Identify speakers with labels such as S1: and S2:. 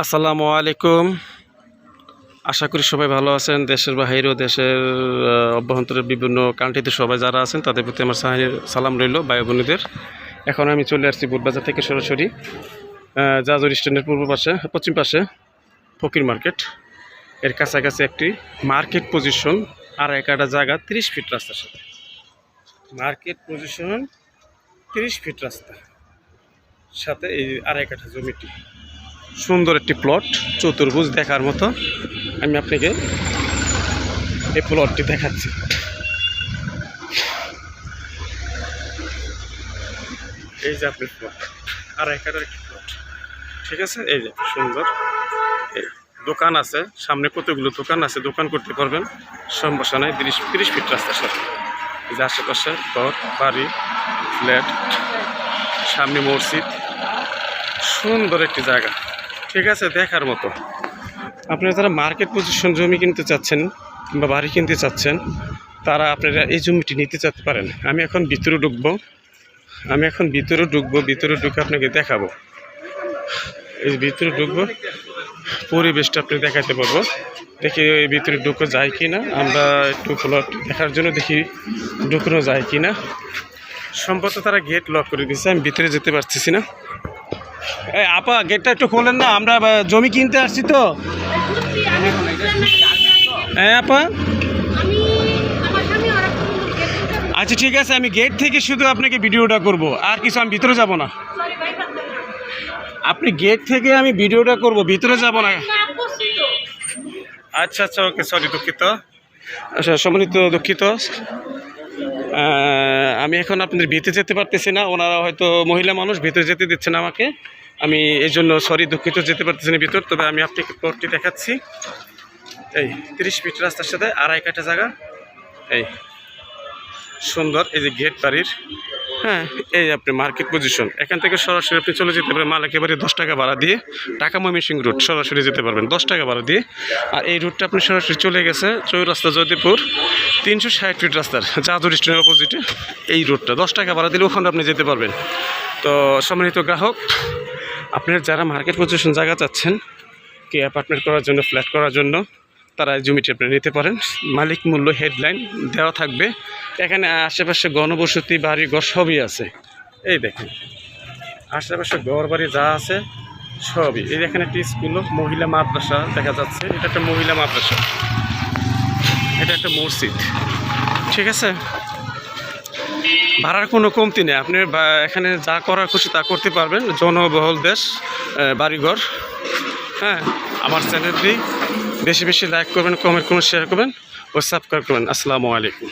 S1: আসসালামু আলাইকুম। আশা করি সবাই ভালো আছেন। দেশের বাহিরেও দেশের অভ্যন্তরের বিভিন্ন কান্ট্রিতে সবাই যারা আছেন, তাদের প্রতি আমার সালাম রইল ভাই বোনেদের এখন আমি চলে আসছি বুটবাজার থেকে সরাসরি জাজর স্ট্যান্ডের পূর্ব পাশে, পশ্চিম পাশে, ফকির মার্কেট। এর কাছাকাছি একটি মার্কেট পজিশন আর একটা জায়গা, তিরিশ ফিট রাস্তার সাথে। মার্কেট পজিশন, তিরিশ ফিট রাস্তা। সাথে এই আর একটা জমিটি। সুন্দর একটি প্লট চতুর্ভুজ দেখার মতো। আমি আপনাকে এই প্লটটি দেখাচ্ছি। এই যে আপনি প্লট আর একাটার একটি প্লট ঠিক আছে? এই যে, সুন্দর। দোকান আছে, সামনে কতগুলো দোকান আছে, দোকান করতে পারবেন। সমস্যা নাই তিরিশ তিরিশ ফিট রাস্তার সাথে এই যে আশেপাশে ঘর, বাড়ি ফ্ল্যাট সামনে মসজিদ। সুন্দর একটি জায়গা। ঠিক আছে, দেখার মতো। আপনারা যারা মার্কেট পজিশন জমি কিনতে চাচ্ছেন কিংবা বাড়ি কিনতে চাচ্ছেন, তারা আপনারা এই জমিটি নিতে চাতে পারেন। আমি এখন ভিতরে ঢুকবো। আমি এখন ভিতরে ঢুকবো, ভিতরে ঢুকে আপনাকে দেখাবো। এই ভিতরে ঢুকবো, পরিবেশটা আপনি দেখাতে পারব দেখি এই ভিতরে ঢুকো যায় কি না আমরা একটু প্লট দেখার জন্য দেখি ঢুকানো যায় কি না সম্ভবত তারা গেট লক করে দিয়েছে আমি ভিতরে যেতে পারতেছি না। আপা গেটটা একটু খোলেন না, আমরা জমি কিনতে আসছি তো। হ্যাঁ আপা? আচ্ছা ঠিক আছে, আমি গেট থেকে শুধু আপনাকে ভিডিওটা করব, আর কিছু আমি ভিতরে যাব না। আপনি গেট থেকে আমি ভিডিওটা করব, ভিতরে যাব না। আচ্ছা আচ্ছা ওকে সরি দুঃখিত। আচ্ছা সম্মানিত দুঃখিত। আমি এখন আপনাদের ভিতরে যেতে পারতেছি না। ওনারা হয়তো মহিলা মানুষ, ভিতরে যেতে দিচ্ছে না আমাকে। আমি এই জন্য সরি দুঃখিত, যেতে পারতেছি না ভিতর। তবে আমি আপনাকে প্লটটি দেখাচ্ছি। এই, তিরিশ ফিট রাস্তার সাথে আড়াই কাটা জায়গা। এই, সুন্দর, এই যে গেট বাড়ির। হ্যাঁ। এই আপনি মার্কেট পজিশন এখান থেকে সরাসরি আপনি চলে যেতে পারেন মাল একেবারে দশ টাকা ভাড়া দিয়ে টাকা ময়মনসিং রুট সরাসরি যেতে পারবেন দশ টাকা ভাড়া দিয়ে। আর এই রুটটা আপনি সরাসরি চলে গেছে চৌরাস্তা জয়দেবপুর, তিনশো ষাট ফিট রাস্তার, জাদুর স্টেনের অপোজিটে এই রুটটা দশ টাকা ভাড়া দিলে ওখানে আপনি যেতে পারবেন। তো সম্মানিত গ্রাহক, আপনার যারা মার্কেট পজিশন জায়গা চাচ্ছেন, কি অ্যাপার্টমেন্ট করার জন্য ফ্ল্যাট করার জন্য তারা জমিটি আপনি নিতে পারেন। মালিক মূল্য হেডলাইন দেওয়া থাকবে। এখানে আশেপাশে গণবসতি, বাড়ি ঘর সবই আছে। এই দেখেন। আশেপাশে ঘর, বাড়ি যা আছে সবই। এই এখানে একটি স্কুল, মহিলা মাদ্রাসা দেখা যাচ্ছে। এটা একটা মহিলা মাদ্রাসা। এটা একটা মসজিদ। ঠিক আছে? ভাড়ার কোনো কমতি নেই। আপনি এখানে যা করার খুশি তা করতে পারবেন। জনবহুল দেশ বাড়িঘর। হ্যাঁ আমার চ্যানেলটি বেশি বেশি লাইক করবেন কমেন্ট করুন শেয়ার করবেন ও সাবস্ক্রাইব করবেন। আসসালামু আলাইকুম।